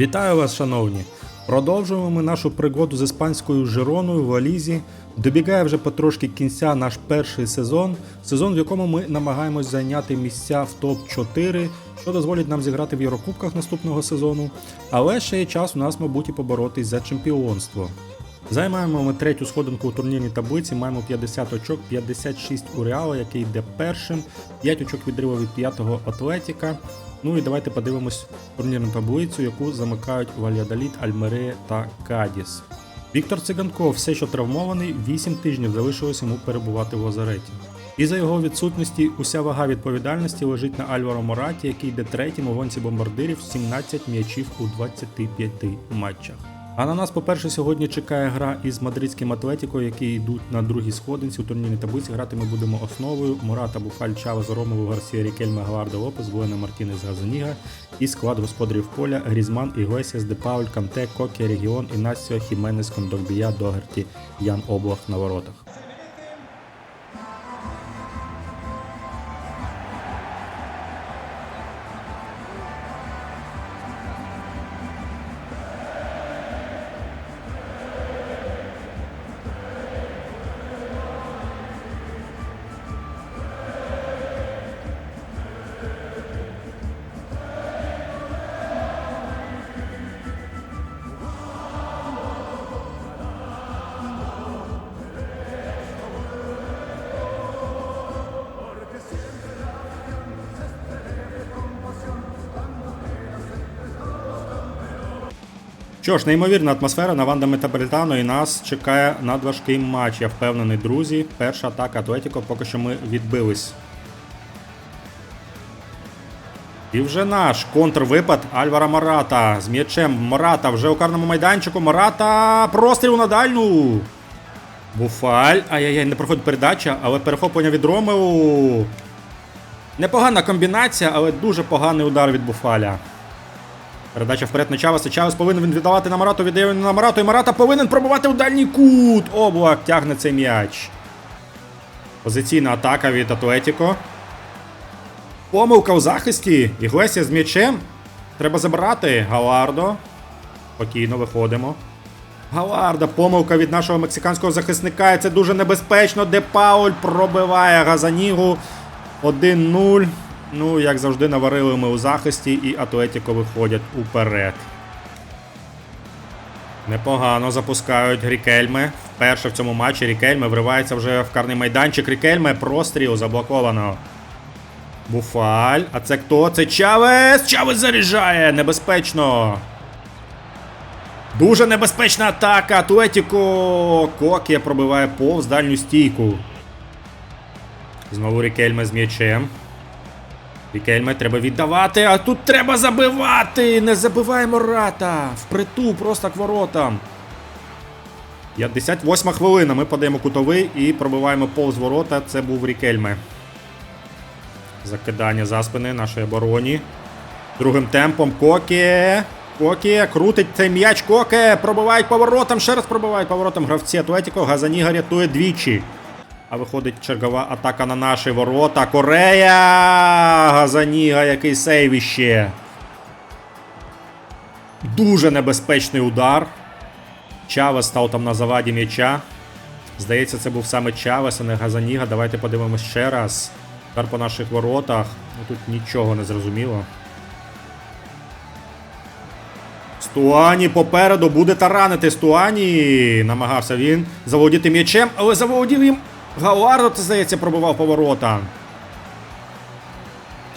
Вітаю вас, шановні! Продовжуємо ми нашу пригоду з іспанською Жироною в Алізі. Добігає вже потрошки кінця наш перший сезон, сезон, в якому ми намагаємось зайняти місця в топ-4, що дозволить нам зіграти в Єврокубках наступного сезону. Але ще є час у нас, мабуть, і поборотись за чемпіонство. Займаємо ми третю сходинку у турнірній таблиці, маємо 50 очок, 56 у Реала, який йде першим, 5 очок відриву від п'ятого Атлетіка. Ну і давайте подивимось турнірну таблицю, яку замикають Вальядоліт, Альмерея та Кадіс. Віктор Циганков все, що травмований, 8 тижнів залишилось йому перебувати в лазареті. І за його відсутності уся вага відповідальності лежить на Альваро Мораті, який йде третім у гонці бомбардирів 17 м'ячів у 25 матчах. А на нас, по-перше, сьогодні чекає гра із мадридським Атлетіко, які йдуть на другій сходинці у турнірній таблиці. Грати ми будемо основою Мората, Буфаль Чава, Ромову Гарсія Рікельма, Гварда, Лопес, Воїна Мартінес Газаніга і склад господарів поля Грізман, Іглесіас, Депауль, Канте, Кокі, Регіон, Інасіо, Хіменес, Кондорбія, Догерті, Ян Облах на воротах. Що ж, неймовірна атмосфера на Ванда Метаполітано і нас чекає надважкий матч. Я впевнений, друзі. Перша атака Атлетіко, поки що ми відбились. І вже наш контрвипад Альвара Марата з м'ячем. Марата вже у карному майданчику. Марата простріл на дальню. Буфаль. Ай-яй-яй, не проходить передача, але перехоплення від Ромеу. Непогана комбінація, але дуже поганий удар від Буфаля. Передача вперед на Чавеса. Чавес повинен він віддавати на Марату, віддає на Марату, і Марата повинен пробувати у дальній кут. Облак тягне цей м'яч. Позиційна атака від Атлетіко. Помилка у захисті. Іглесія з м'ячем. Треба забирати. Галардо. Спокійно виходимо. Галарда, помилка від нашого мексиканського захисника. І це дуже небезпечно. Де Пауль пробиває Газанігу. 1-0. Ну, як завжди, наварили ми у захисті, і Атлетіко виходять уперед. Непогано запускають Рікельме. Вперше в цьому матчі Рікельме вривається вже в карний майданчик. Рікельме простріл заблоковано. Буфаль. А це хто? Це Чавес! Чавес заряджає! Небезпечно! Дуже небезпечна атака! Атлетіко! Кокія пробиває повз дальню стійку. Знову Рікельме з м'ячем. Рікельме треба віддавати, а тут треба забивати! Не забиваємо рата! Впритул просто к воротам. 58 хвилина. Ми подаємо кутовий і пробиваємо повз ворота. Це був Рікельме. Закидання за спини нашої обороні. Другим темпом Кокі. Кокі крутить цей м'яч. Коке. Пробивають поворотом. Ще раз пробивають поворотом гравці Атлетіко. Газаніга рятує двічі. А виходить чергова атака на наші ворота. Корея! Газаніга, який сейв іще. Дуже небезпечний удар. Чавес став там на заваді м'яча. Здається, це був саме Чавес, а не Газаніга. Давайте подивимось ще раз. Удар по наших воротах. Ну, тут нічого не зрозуміло. Стуані попереду буде таранити Стуані. Намагався він заволодіти м'ячем, але заволодів їм. Галардо, це здається, пробивав поворота.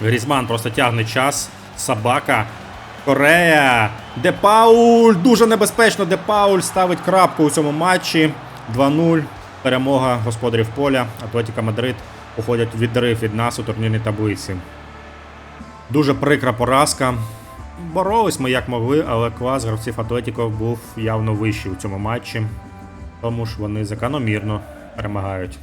Грізман просто тягне час. Собака. Корея. Депауль. Дуже небезпечно. Депауль ставить крапку у цьому матчі. 2-0. Перемога господарів поля. Атлетіка Мадрид уходять відрив від нас у турнірній таблиці. Дуже прикра поразка. Боролись ми як могли, але клас гравців Атлетіко був явно вищий у цьому матчі. Тому ж вони закономірно перемагають.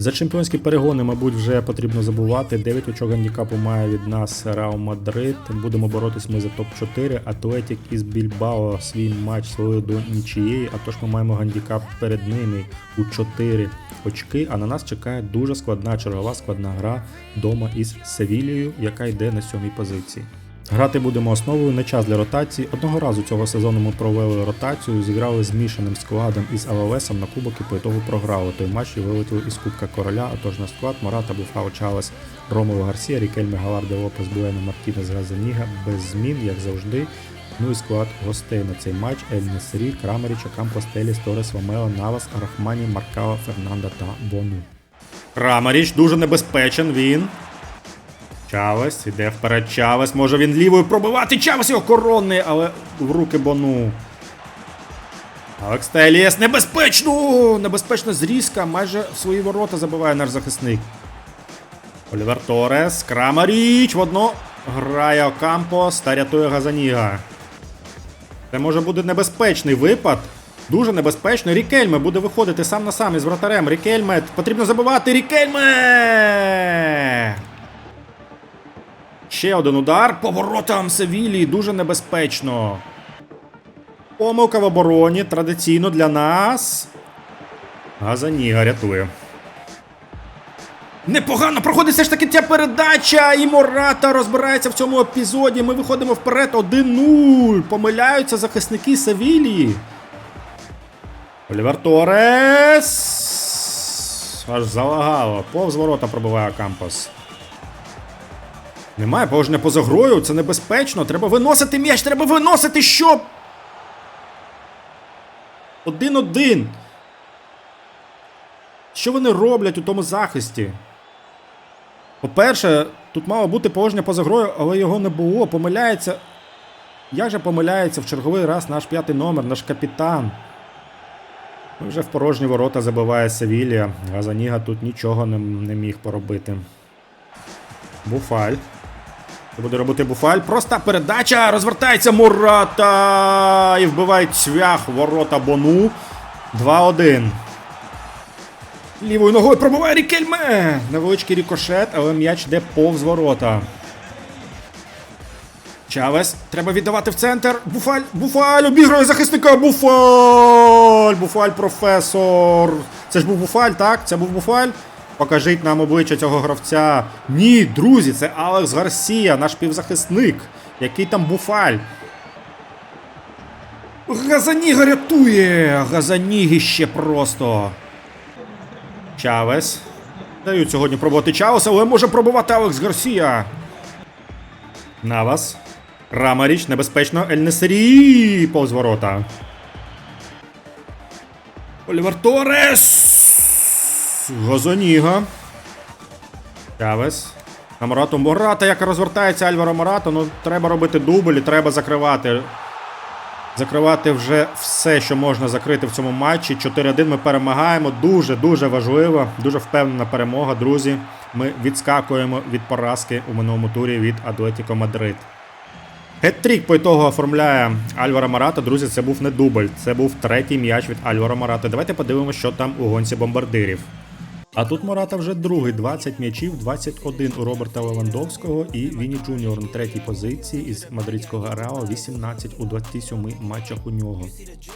За чемпіонські перегони, мабуть, вже потрібно забувати. 9 очок гандікапу має від нас Реал Мадрид. Будемо боротись ми за топ-4. Атлетік із Більбао свій матч свою до нічиєї. А тож ми маємо гандікап перед ними у 4 очки. А на нас чекає дуже складна чергова складна гра дома із Севілією, яка йде на сьомій позиції. Грати будемо основою не час для ротації. Одного разу цього сезону ми провели ротацію, зіграли змішаним складом із АВСом на кубок і по ітогу програли. Той матч і вилетіли із Кубка Короля, а на склад Мората Буфао Чалес, Ромео Гарсія, Рікельме Галарде Лопес, Буено Мартінес Газаніга без змін, як завжди. Ну і склад гостей на цей матч Ель Несері, Крамеріч, Окампос, Теліс, Торес, Вамела, Навас, Рахмані, Маркава, Фернанда та Бону. Крамеріч дуже небезпечен він. Чавес, іде вперед Чавес. Може він лівою пробивати. Чавес його коронний, але в руки Бону. Алекс Теліс, небезпечно! Небезпечна зрізка, майже свої ворота забиває наш захисник. Олівер Торес, Крамаріч в одно грає Окампос та рятує Газаніга. Це може бути небезпечний випад. Дуже небезпечно. Рікельме буде виходити сам на сам із вратарем. Рікельме потрібно забивати. Рікельме! Ще один удар. Поворотом Севілії. Дуже небезпечно. Помилка в обороні. Традиційно для нас. Газаніга рятує. Непогано проходить все ж таки ця передача. І Мората розбирається в цьому епізоді. Ми виходимо вперед 1-0. Помиляються захисники Севілії. Олівер Торес. Аж залагало. Повз ворота пробиває Кампос. Немає положення поза грою, це небезпечно. Треба виносити м'яч, треба виносити що? Один-один. Що вони роблять у тому захисті? По-перше, тут мало бути положення поза грою, але його не було. Помиляється. Як же помиляється в черговий раз наш п'ятий номер, наш капітан? Ну, Вже в порожні ворота забиває Севілія. Газаніга тут нічого не, не міг поробити. Буфаль. Буде робити Буфаль? Проста передача. Розвертається Мурата. І вбиває цвях ворота Бону. 2-1. Лівою ногою пробиває Рікельме. Невеличкий рікошет, але м'яч йде повз ворота. Чавес. Треба віддавати в центр. Буфаль. Буфаль обігрує захисника. Буфаль. Буфаль професор. Це ж був Буфаль, так? Це був Буфаль. Покажіть нам обличчя цього гравця. Ні, друзі, це Алекс Гарсія, наш півзахисник. Який там Буфаль. Газаніга рятує. Газаніги ще просто. Чавес. Дають сьогодні пробувати Чавес, але може пробувати Алекс Гарсія. Навас. Рамаріч, небезпечно. Ельнесері повз ворота. Олівер Торес. Газоніга. Чавес. На Морату Мората, як розвертається Альваро Морато, ну треба робити дубль і треба закривати. Закривати вже все, що можна закрити в цьому матчі. 4-1 ми перемагаємо. Дуже-дуже важливо, дуже впевнена перемога, друзі. Ми відскакуємо від поразки у минулому турі від Атлетіко Мадрид. Хет-трік по ітогу оформляє Альваро Марата. Друзі, це був не дубль, це був третій м'яч від Альваро Марата. Давайте подивимося, що там у гонці бомбардирів. А тут Мората вже другий, 20 м'ячів, 21 у Роберта Левандовського і Віні Джуніор на третій позиції із мадридського Реала, 18 у 27 матчах у нього.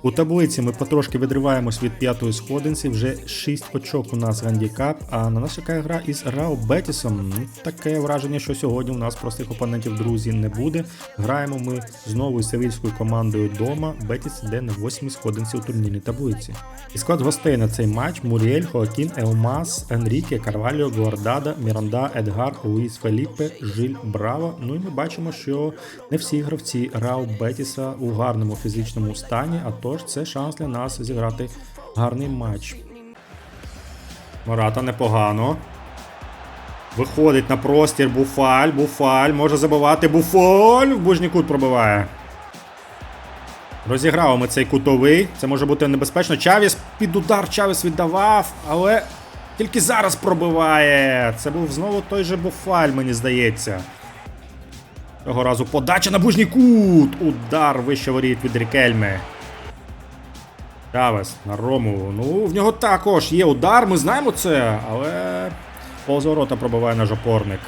У таблиці ми потрошки відриваємось від п'ятої сходинці, вже 6 очок у нас гандікап, а на нас чекає гра із Рао Бетісом. Ну, Таке враження, що сьогодні у нас простих опонентів, друзі, не буде. Граємо ми знову із севільською командою дома. Бетіс йде на 8 сходинці у турнірній таблиці. І склад гостей на цей матч Муріель, Хоакін, Елмас, Енріке, Карваліо, Гуардада, Міранда, Едгар, Луїс Феліппе, Жиль Браво. Ну і ми бачимо, що не всі гравці Рау Бетіса у гарному фізичному стані, а тож це шанс для нас зіграти гарний матч. Мората непогано. Виходить на простір Буфаль, Буфаль, може забивати Буфаль, в ближній кут пробиває. Розіграли ми цей кутовий. Це може бути небезпечно. Чавіс під удар Чавіс віддавав, але тільки зараз пробиває. Це був знову той же Буфаль, мені здається. Цього разу подача на ближній кут. Удар вище воріт від Рікельми. Чавес на Рому. Ну, в нього також є удар, ми знаємо це, але повз ворота пробиває наш опорник.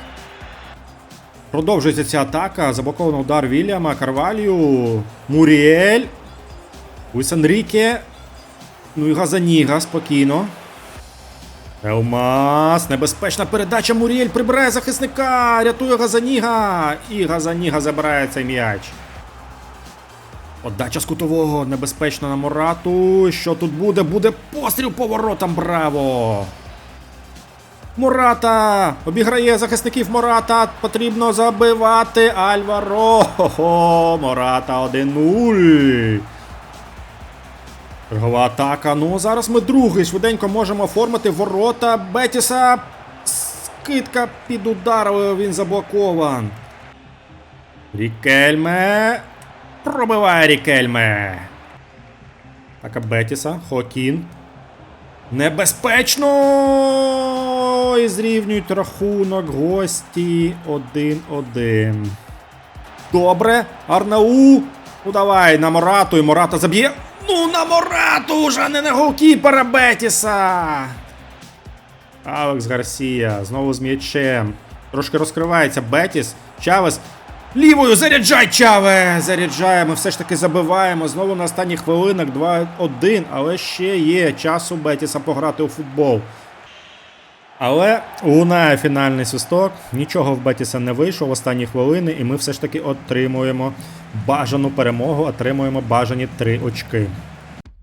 Продовжується ця атака. Заблокований удар Вільяма, Карвалію, Муріель. Луїс Енріке. Ну і Газаніга спокійно. Елмас, небезпечна передача. Муріель прибирає захисника, рятує Газаніга. І Газаніга забирає цей м'яч. Отдача з кутового небезпечно на Морату. Що тут буде? Буде постріл поворотом. Браво! Мурата! Обіграє захисників Мурата. Потрібно забивати Альваро. Хо-хо! Мурата 1-0. Чергова атака. Ну, зараз ми другий. Швиденько можемо оформити ворота Бетіса. Скидка під удар, він заблокован. Рікельме. Пробиває Рікельме. Атака Бетіса. Хокін. Небезпечно! І зрівнюють рахунок гості 1-1. Добре. Арнау. Ну давай на Морату і Мората заб'є. Ну на Морату вже не на голкіпера Бетіса. Алекс Гарсія знову з м'ячем. Трошки розкривається Бетіс. Чавес. Лівою заряджай Чаве! Заряджає, ми все ж таки забиваємо. Знову на останніх хвилинах 2-1, але ще є час у Бетіса пограти у футбол. Але лунає фінальний свисток. Нічого в Бетіса не вийшло в останні хвилини, і ми все ж таки отримуємо бажану перемогу, отримуємо бажані 3 очки.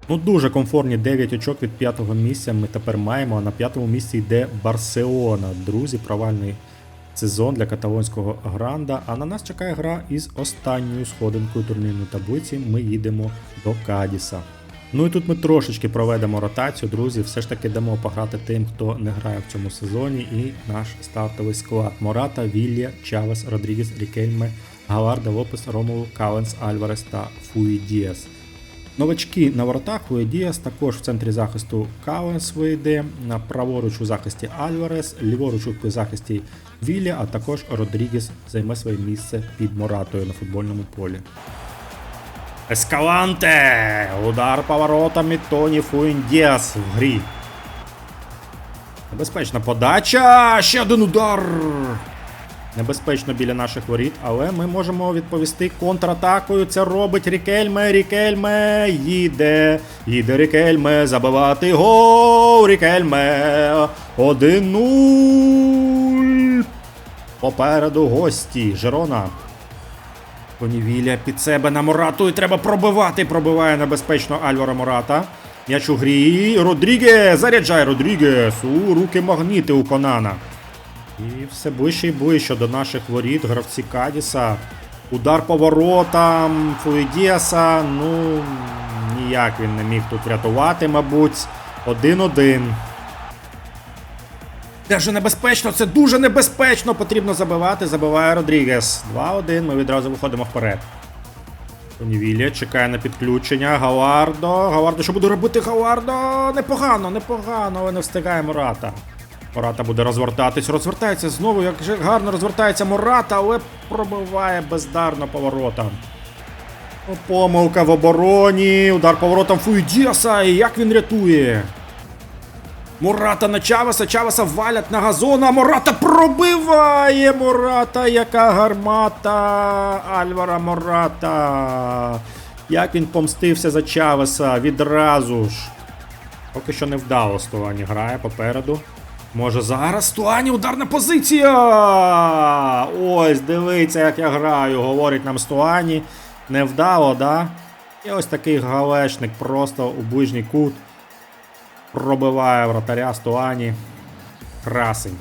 Ну, дуже комфортні 9 очок від п'ятого місця ми тепер маємо. А на п'ятому місці йде Барселона. Друзі, провальний сезон для каталонського гранда. А на нас чекає гра із останньою сходинкою турнірної таблиці. Ми їдемо до Кадіса. Ну і тут ми трошечки проведемо ротацію, друзі. Все ж таки дамо пограти тим, хто не грає в цьому сезоні. І наш стартовий склад: Мората, Вілля, Чавес, Родрігес, Рікельме, Галарда, Лопес, Ромулу, Каленс, Альварес та Фуї Діас. Новачки на воротах Діас, також в центрі захисту Каленс вийде, на праворуч у захисті Альварес, ліворуч у захисті Вілля, а також Родрігес займе своє місце під Моратою на футбольному полі. Ескаланте! Удар поворотами Тоні Фуіндіас в грі. Небезпечна подача! Ще один удар! Небезпечно біля наших воріт, але ми можемо відповісти контратакою. Це робить Рікельме. Рікельме їде. Їде Рікельме. Забивати гол. Рікельме. 1-0. Попереду гості. Жерона. Понівілля під себе на Морату і треба пробивати. Пробиває небезпечно Альвара Мората. М'яч у грі. Родріге. Заряджай Родрігес. У руки магніти у Конана. І все ближче і ближче до наших воріт, гравці Кадіса. Удар по воротам Фуїдіаса. Ну, ніяк він не міг тут врятувати, мабуть. 1-1. Дуже небезпечно, це дуже небезпечно. Потрібно забивати. Забиває Родрігес. 2-1. Ми відразу виходимо вперед. Понівілля чекає на підключення. Галардо. Галардо, що буде робити Галардо? Непогано, непогано, але не встигає Мурата. Мората буде розвертатись, розвертається знову, як же гарно розвертається Мората, але пробиває бездарно поворотом. Помилка в обороні, удар поворотом Фуйдіаса, і як він рятує. Мората на Чавеса, Чавеса валять на газон, а Мората пробиває Мората, яка гармата Альвара Мората. Як він помстився за Чавеса відразу ж. Поки що не вдало Стовані грає попереду. Може зараз Стуані ударна позиція. Ось, дивиться, як я граю. Говорить нам Стуані. Невдало, да? І ось такий галешник просто у ближній кут. Пробиває вратаря Стуані. Красень.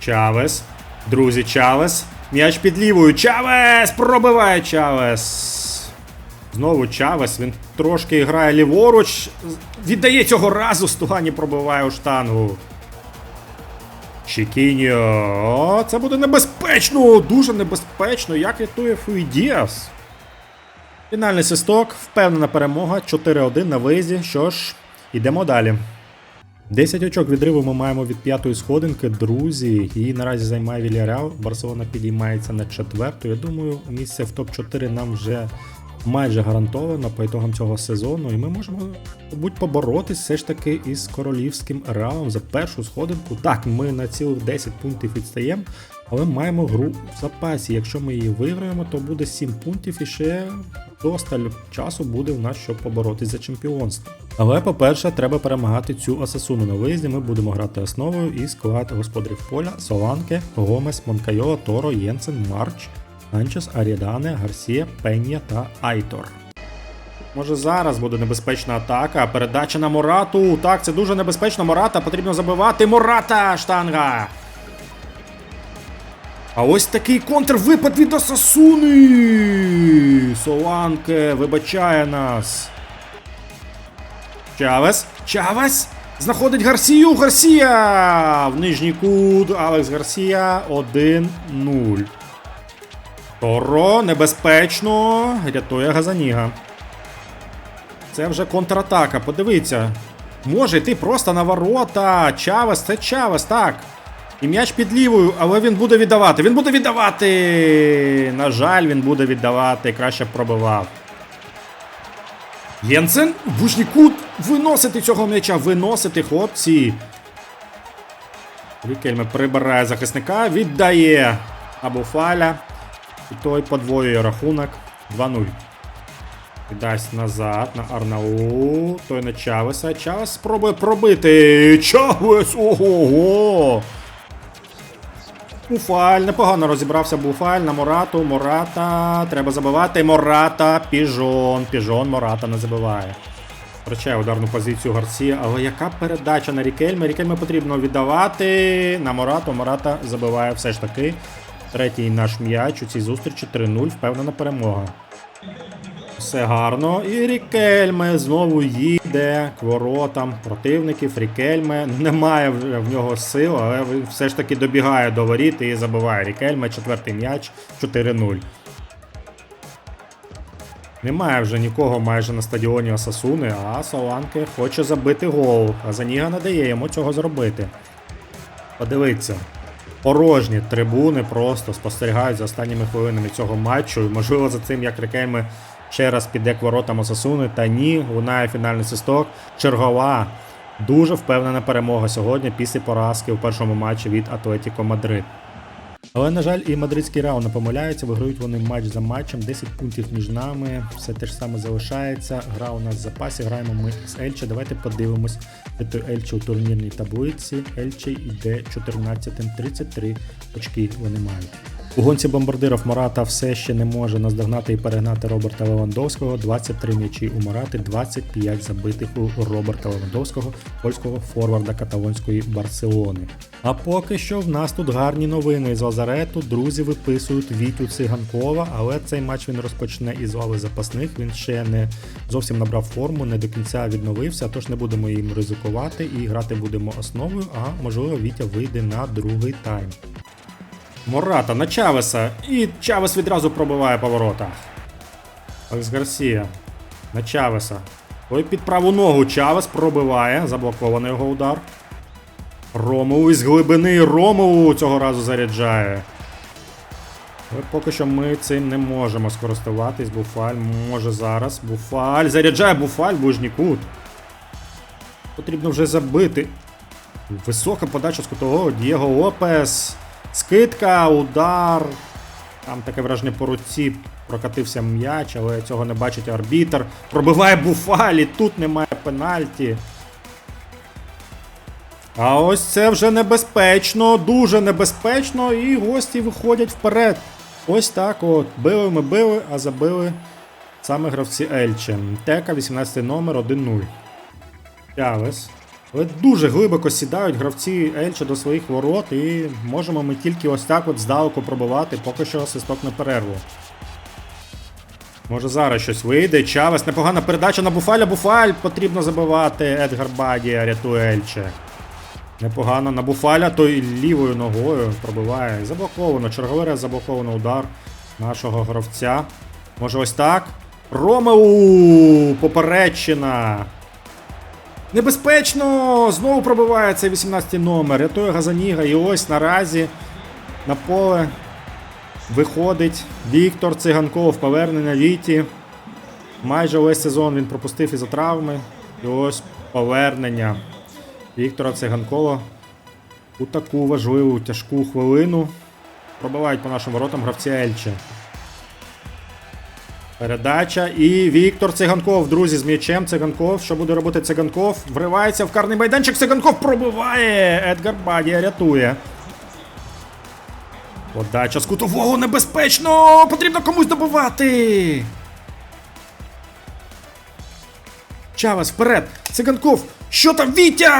Чавес. Друзі, Чавес. М'яч під лівою. Чавес! Пробиває Чавес. Знову Чавес, він трошки грає ліворуч. Віддає цього разу, Стугані пробиває у штангу. Чікіньо. Це буде небезпечно! Дуже небезпечно. Як рятує Фуїдіас. Фінальний свисток, впевнена перемога. 4-1 на виїзді. Що ж, йдемо далі. 10 очок відриву ми маємо від п'ятої сходинки, друзі. Її наразі займає Вільяреал. Барселона підіймається на четверту. Я думаю, місце в топ-4 нам вже майже гарантовано по ітогам цього сезону. І ми можемо, мабуть, поборотись все ж таки із королівським реалом за першу сходинку. Так, ми на цілих 10 пунктів відстаємо, але маємо гру в запасі. Якщо ми її виграємо, то буде 7 пунктів і ще досталь часу буде в нас, щоб поборотись за чемпіонство. Але, по-перше, треба перемагати цю асасуну на виїзді. Ми будемо грати основою і склад господарів поля Соланке, Гомес, Монкайола, Торо, Єнсен, Марч, Санчес, Арідане, Гарсія, Пенія та Айтор. Може зараз буде небезпечна атака. Передача на Морату. Так, це дуже небезпечно. Мората потрібно забивати. Мората! Штанга! А ось такий контрвипад від Асасуни! Соланке вибачає нас. Чавес. Чавес! Знаходить Гарсію. Гарсія! В нижній кут. Алекс Гарсія 1-0. Торо небезпечно. Рятує Газаніга. Це вже контратака. Подивіться. Може йти просто на ворота. Чавес, це Чавес, так. І м'яч під лівою, але він буде віддавати. Він буде віддавати. На жаль, він буде віддавати. Краще б пробивав. Єнсен, ближній кут. Виносити цього м'яча. Виносити, хлопці. Рікельме прибирає захисника, віддає Абуфаля. І той подвоює рахунок 2-0. Дасть назад на Арнау. Той на Чавеса. Чавес спробує пробити. Чавес! Ого! Буфаль, непогано розібрався Буфаль на Морату. Мората. Треба забивати. Мората. Піжон. Піжон Мората не забиває. Втрачає ударну позицію Гарсія. Але яка передача на Рікельме? Рікельме потрібно віддавати. На Морату. Мората забиває все ж таки. Третій наш м'яч у цій зустрічі 3-0. Впевнена перемога. Все гарно. І Рікельме знову їде к воротам противників. Рікельме немає в нього сил, але все ж таки добігає до воріт і забиває Рікельме. Четвертий м'яч 4-0. Немає вже нікого майже на стадіоні Осасуни, а Соланке хоче забити гол. А Заніга не дає йому цього зробити. Подивіться. Порожні трибуни просто спостерігають за останніми хвилинами цього матчу. І можливо за цим як Рикейми ще раз піде к воротам Осасуни. Та ні, лунає фінальний свисток. Чергова. Дуже впевнена перемога сьогодні після поразки у першому матчі від Атлетіко Мадрид. Але, на жаль, і мадридський раунд не помиляються, виграють вони матч за матчем, 10 пунктів між нами, все те ж саме залишається. Гра у нас в запасі, граємо ми з Ельче. Давайте подивимось, де Ельче у турнірній таблиці. Ельче йде 14-м, 33 очки вони мають. У гонці бомбардирів Мората все ще не може наздогнати і перегнати Роберта Левандовського. 23 м'ячі у Морати, 25 забитих у Роберта Левандовського, польського форварда каталонської Барселони. А поки що в нас тут гарні новини з Лазарету. Друзі виписують Вітю Циганкова, але цей матч він розпочне із лави запасних. Він ще не зовсім набрав форму, не до кінця відновився, тож не будемо їм ризикувати і грати будемо основою. А можливо, Вітя вийде на другий тайм. Мората на Чавеса. І Чавес відразу пробиває по воротах. Алекс Гарсія. На Чавеса. Ой, під праву ногу Чавес пробиває. Заблокований його удар. Ромову із глибини Ромову цього разу заряджає. Але поки що ми цим не можемо скористуватись. Буфаль може зараз. Буфаль. Заряджає Буфаль, ближній кут. Потрібно вже забити. Висока подача з кутового. Дієго Лопес. Скидка, удар. Там таке враження по руці прокатився м'яч, але цього не бачить арбітр. Пробиває Буфалі, тут немає пенальті. А ось це вже небезпечно, дуже небезпечно, і гості виходять вперед. Ось так от. Били ми били, а забили саме гравці Ельче. Тека, 18 номер 1-0. Чавес. Але дуже глибоко сідають гравці Ельче до своїх ворот, і можемо ми тільки ось так от здалеку пробивати, поки що свисток на перерву. Може зараз щось вийде. Чавес, непогана передача на Буфаля. Буфаль потрібно забивати. Едгар Бадія рятує Ельче. Непогано на Буфаля, той лівою ногою пробиває. Заблоковано. Черговий раз заблоковано удар нашого гравця. Може ось так. Ромеу! Поперечина. Небезпечно! Знову пробиває цей 18 номер. Рятує Газаніга. І ось наразі на поле виходить Віктор Циганков. Повернення Віті. Майже весь сезон він пропустив із-за травми. І ось повернення Віктора Циганкова у таку важливу тяжку хвилину. Пробивають по нашим воротам гравці Ельче. Передача і Віктор Циганков, друзі, з м'ячем. Циганков. Що буде робити Циганков? Вривається в карний майданчик. Циганков пробиває. Едгар Бадія рятує. Подача з кутового небезпечно! Потрібно комусь добивати. Чавес вперед! Циганков! Що там Вітя?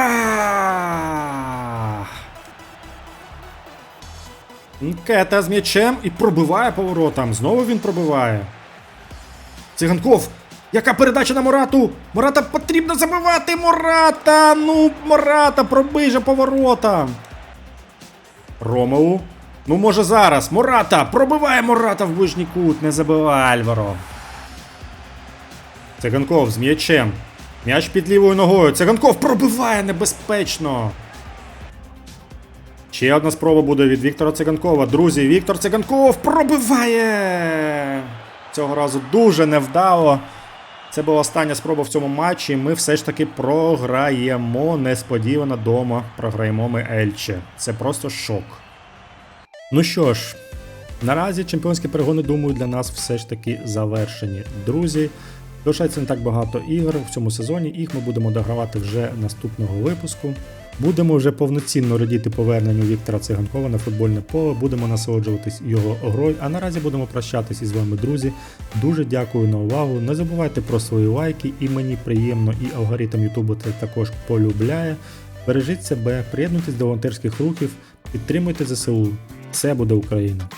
Кета з м'ячем і пробиває поворотом. Знову він пробиває. Циганков! Яка передача на Морату? Мората потрібно забивати! Мората! Ну, Мората, пробий же поворотом! Ромеу. Ну, може зараз. Мората! Пробиває Мората в ближній кут, не забиває Альваро. Циганков з м'ячем. М'яч під лівою ногою. Циганков пробиває небезпечно. Ще одна спроба буде від Віктора Циганкова. Друзі, Віктор Циганков пробиває! Цього разу дуже невдало. Це була остання спроба в цьому матчі. Ми все ж таки програємо. Несподівано дома програємо ми Ельче. Це просто шок. Ну що ж, наразі чемпіонські перегони, думаю, для нас все ж таки завершені. Друзі, залишається не так багато ігор в цьому сезоні. Їх ми будемо догравати вже наступного випуску. Будемо вже повноцінно радіти поверненню Віктора Циганкова на футбольне поле, будемо насолоджуватись його грою. А наразі будемо прощатись із вами, друзі. Дуже дякую на увагу. Не забувайте про свої лайки, і мені приємно, і алгоритм Ютубу це також полюбляє. Бережіть себе, приєднуйтесь до волонтерських рухів, підтримуйте ЗСУ. Все буде Україна!